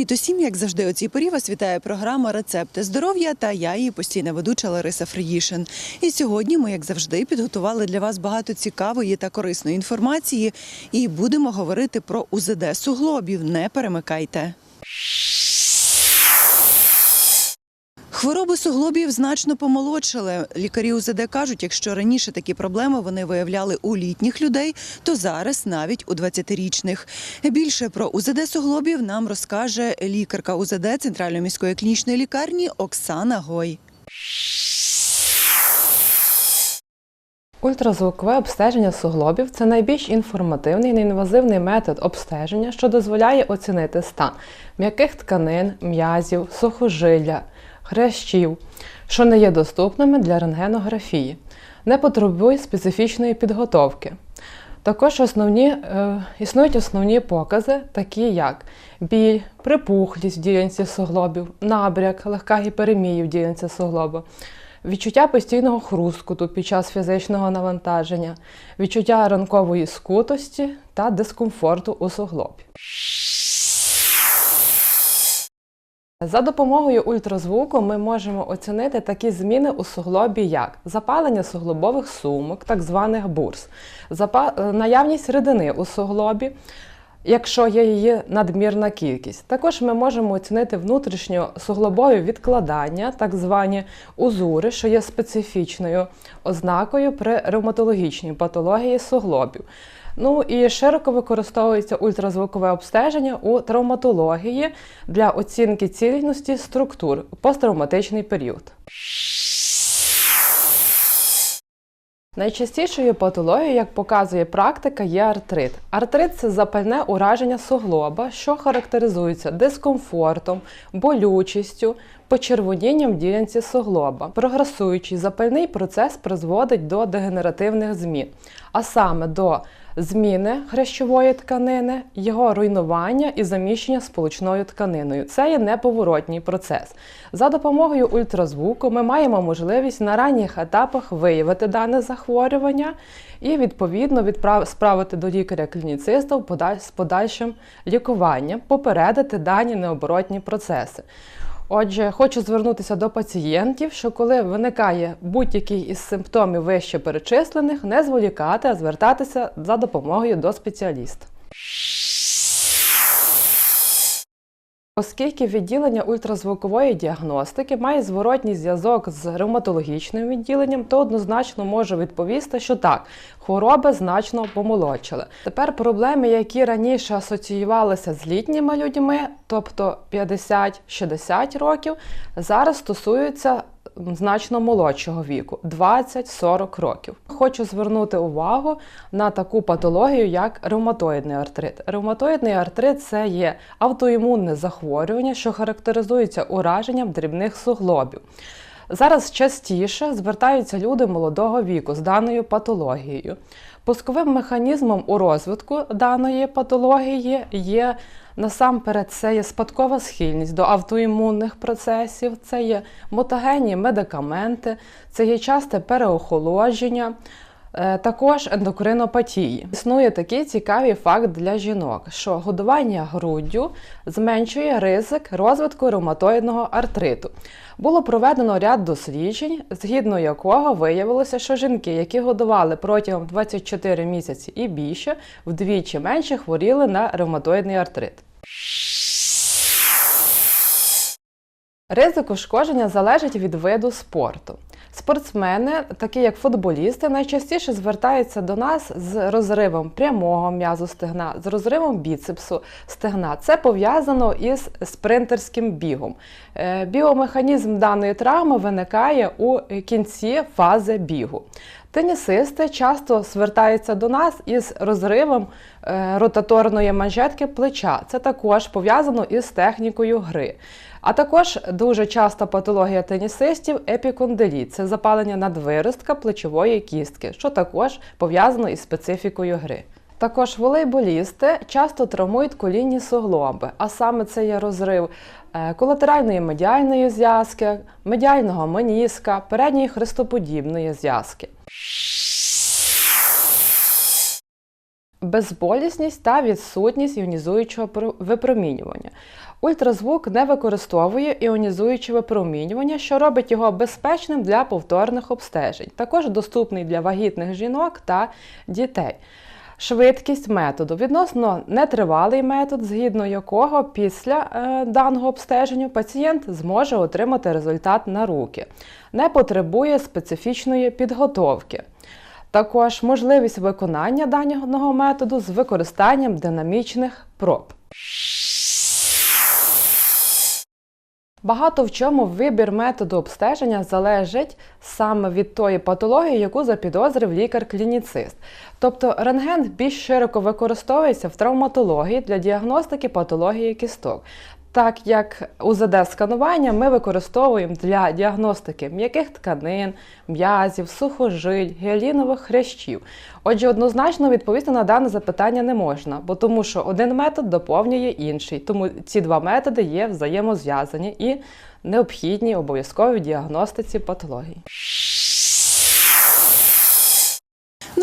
Привіт усім, як завжди, у цій порі вас вітає програма Рецепти здоров'я та я її постійна ведуча Лариса Фриїшин. І сьогодні ми, як завжди, підготували для вас багато цікавої та корисної інформації і будемо говорити про УЗД суглобів. Не перемикайте. Хвороби суглобів значно помолодшали. Лікарі УЗД кажуть, якщо раніше такі проблеми вони виявляли у літніх людей, то зараз навіть у 20-річних. Більше про УЗД суглобів нам розкаже лікарка УЗД Центральної міської клінічної лікарні Оксана Гой. Ультразвукове обстеження суглобів це найбільш інформативний неінвазивний метод обстеження, що дозволяє оцінити стан м'яких тканин, м'язів, сухожилля, хрящів, що не є доступними для рентгенографії, не потребує специфічної підготовки. Також основні, е, існують основні покази, такі як біль, припухлість в ділянці суглобів, набряк, легка гіперемія в ділянці суглоба, відчуття постійного хрускоту під час фізичного навантаження, відчуття ранкової скутості та дискомфорту у суглобі. За допомогою ультразвуку ми можемо оцінити такі зміни у суглобі, як запалення суглобових сумок, так званих бурс, е, наявність рідини у суглобі, якщо є її надмірна кількість. Також ми можемо оцінити внутрішньосуглобові відкладання, так звані узури, що є специфічною ознакою при ревматологічній патології суглобів. Ну і широко використовується ультразвукове обстеження у травматології для оцінки цілісності структур посттравматичний період. Найчастішою патологією, як показує практика, є артрит. Артрит це запальне ураження суглоба, що характеризується дискомфортом, болючістю, почервонінням ділянці суглоба. Прогресуючий запальний процес призводить до дегенеративних змін, а саме до зміни хрящової тканини, його руйнування і заміщення сполучною тканиною. Це є неповоротній процес. За допомогою ультразвуку ми маємо можливість на ранніх етапах виявити дане захворювання і відповідно відправ... справити до лікаря-клініциста з подальшим лікуванням, попередити дані необоротні процеси. Отже, хочу звернутися до пацієнтів, що коли виникає будь-який із симптомів вище перечислених, не зволікати, а звертатися за допомогою до спеціаліста. Оскільки відділення ультразвукової діагностики має зворотній зв'язок з ревматологічним відділенням, то однозначно можу відповісти, що так, хвороби значно помолодшили. Тепер проблеми, які раніше асоціювалися з літніми людьми, тобто 50-60 років, зараз стосуються значно молодшого віку 20-40 років. Хочу звернути увагу на таку патологію, як ревматоїдний артрит. Ревматоїдний артрит це є автоімунне захворювання, що характеризується ураженням дрібних суглобів. Зараз частіше звертаються люди молодого віку з даною патологією. Пусковим механізмом у розвитку даної патології є насамперед це є спадкова схильність до автоімунних процесів, це є мутагенні медикаменти, це є часте переохолодження. Е, Також ендокринопатії. Існує такий цікавий факт для жінок, що годування груддю зменшує ризик розвитку ревматоїдного артриту. Було проведено ряд досліджень, згідно якого виявилося, що жінки, які годували протягом 24 місяці і більше, вдвічі менше хворіли на ревматоїдний артрит. Ризик ушкодження залежить від виду спорту. Спортсмени, такі як футболісти, найчастіше звертаються до нас з розривом прямого м'язу стегна, з розривом біцепсу стегна. Це пов'язано із спринтерським бігом. Е, Біомеханізм даної травми виникає у кінці фази бігу. Тенісисти часто звертаються до нас із розривом е, ротаторної манжетки плеча. Це також пов'язано із технікою гри. А також дуже часто патологія тенісистів епікондиліт це запалення надвиростка плечової кістки, що також пов'язано із специфікою гри. Також волейболісти часто травмують колінні суглоби, а саме це є розрив е, колатеральної медіальної зв'язки, медіального меніска, передньої хрестоподібної зв'язки. безболісність та відсутність іонізуючого випромінювання. Ультразвук не використовує іонізуюче випромінювання, що робить його безпечним для повторних обстежень. Також доступний для вагітних жінок та дітей. Швидкість методу відносно нетривалий метод, згідно якого після е, даного обстеження пацієнт зможе отримати результат на руки, не потребує специфічної підготовки. Також можливість виконання даного методу з використанням динамічних проб. Багато в чому вибір методу обстеження залежить саме від тої патології, яку запідозрив лікар-клініцист. Тобто рентген більш широко використовується в травматології для діагностики патології кісток. Так як УЗД-сканування ми використовуємо для діагностики м'яких тканин, м'язів, сухожиль, гіалінових хрящів. Отже, однозначно відповісти на дане запитання не можна, бо тому що один метод доповнює інший. Тому ці два методи є взаємозв'язані і необхідні обов'язкові діагностиці патології.